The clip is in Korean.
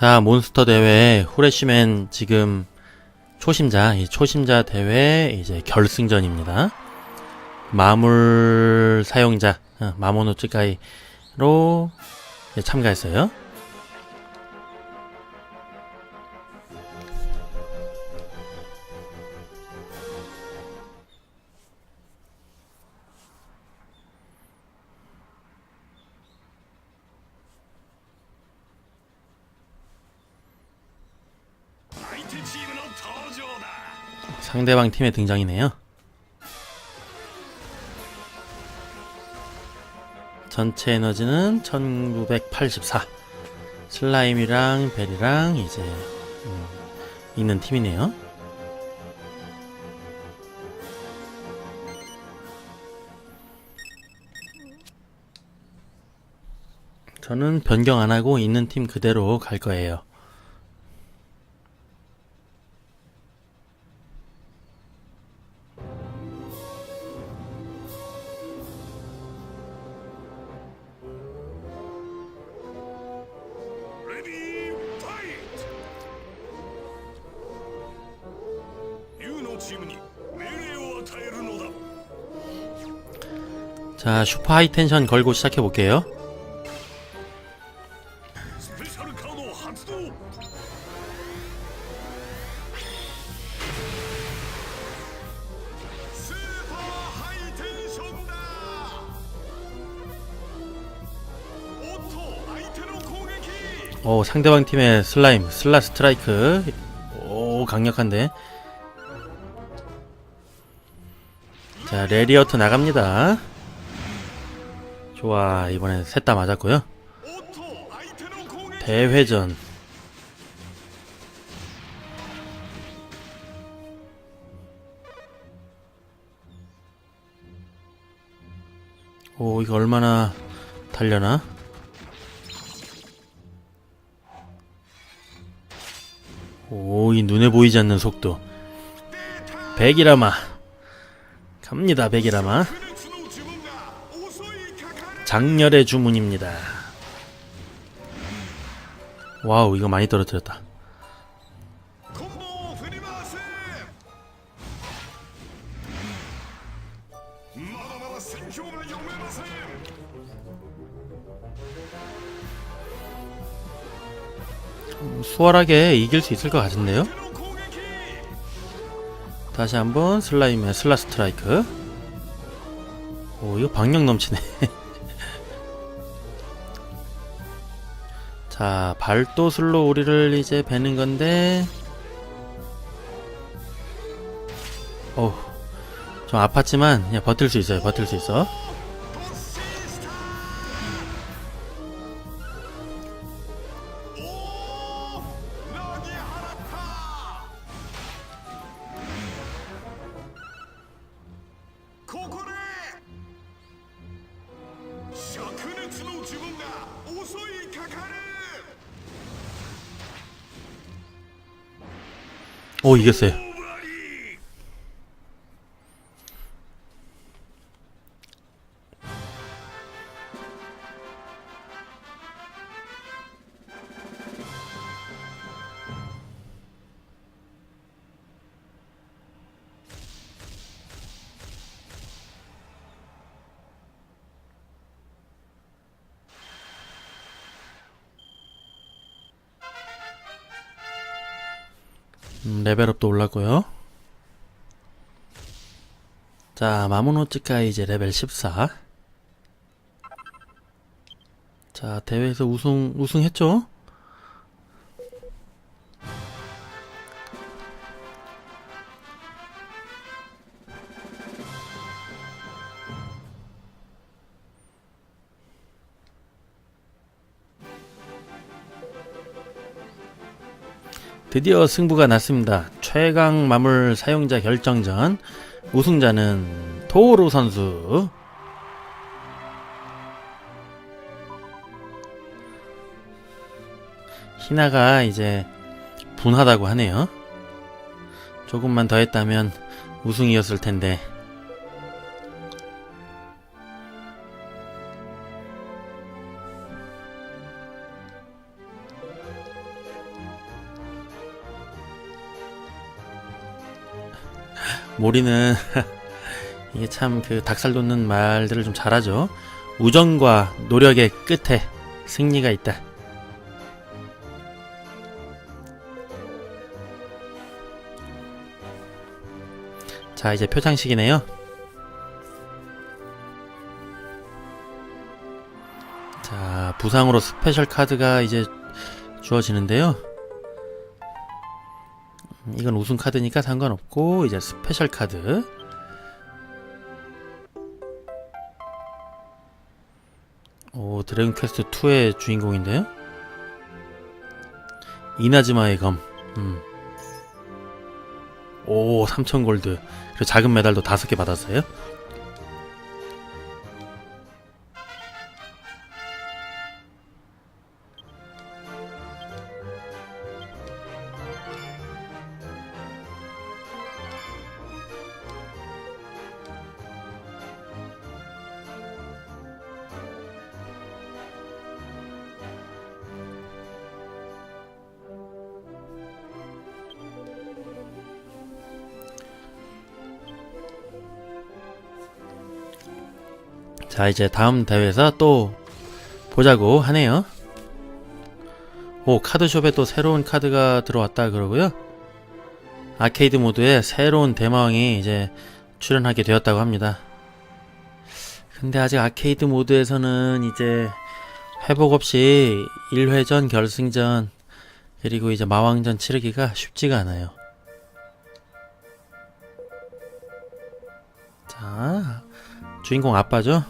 자, 몬스터 대회 후레쉬맨 지금 초심자, 이 초심자 대회 이제 결승전입니다. 마물 사용자, 어, 마모노츠카이로 참가했어요. 상대방 팀의 등장이네요. 전체 에너지는 1984. 슬라임이랑 벨이랑 이제 음, 있는 팀이네요. 저는 변경 안 하고 있는 팀 그대로 갈 거예요. 자 슈퍼 하이텐션 걸고 시작해볼게요. 오 상대방 팀의 슬라임 슬라 스트라이크. 오 강력한데. 자 레리어트 나갑니다. 좋아 이번엔 셋 다 맞았고요. 대회전. 오 이거 얼마나 달려나? 오 이 눈에 보이지 않는 속도. 백이라마. 갑니다 백이라마. 장렬의 주문입니다. 와우, 이거 많이 떨어뜨렸다. 음, 수월하게 이길 수 있을 것 같은데요? 다시 한번 슬라임의 슬라 스트라이크 오 이거 방력 넘치네 자, 발도술로 우리를 이제 베는 건데. 어우, 좀 아팠지만, 그냥 버틸 수 있어요, 버틸 수 있어. 오, 이겼어요. 음, 레벨업도 올랐고요. 자, 마모노츠카 이제 레벨 14. 자, 대회에서 우승 우승했죠? 드디어 승부가 났습니다. 최강 마물 사용자 결정전 우승자는 토로 선수. 희나가 이제 분하다고 하네요. 조금만 더 했다면 우승이었을 텐데. 모리는 이게 참 그 닭살 돋는 말들을 좀 잘하죠. 우정과 노력의 끝에 승리가 있다. 자, 이제 표창식이네요. 자, 부상으로 스페셜 카드가 이제 주어지는데요. 음, 이건 우승 카드니까 상관없고 이제 스페셜 카드. 오, 드래곤 퀘스트 2의 주인공인데요. 이나즈마의 검. 음. 오, 3000 골드. 그리고 작은 메달도 5개 받았어요. 자, 이제 다음 대회에서 또 보자고 하네요. 오, 카드숍에 또 새로운 카드가 들어왔다 그러고요. 아케이드 모드에 새로운 대마왕이 이제 출연하게 되었다고 합니다. 근데 아직 아케이드 모드에서는 이제 회복 없이 1회전, 결승전, 그리고 이제 마왕전 치르기가 쉽지가 않아요. 자, 주인공 아빠죠?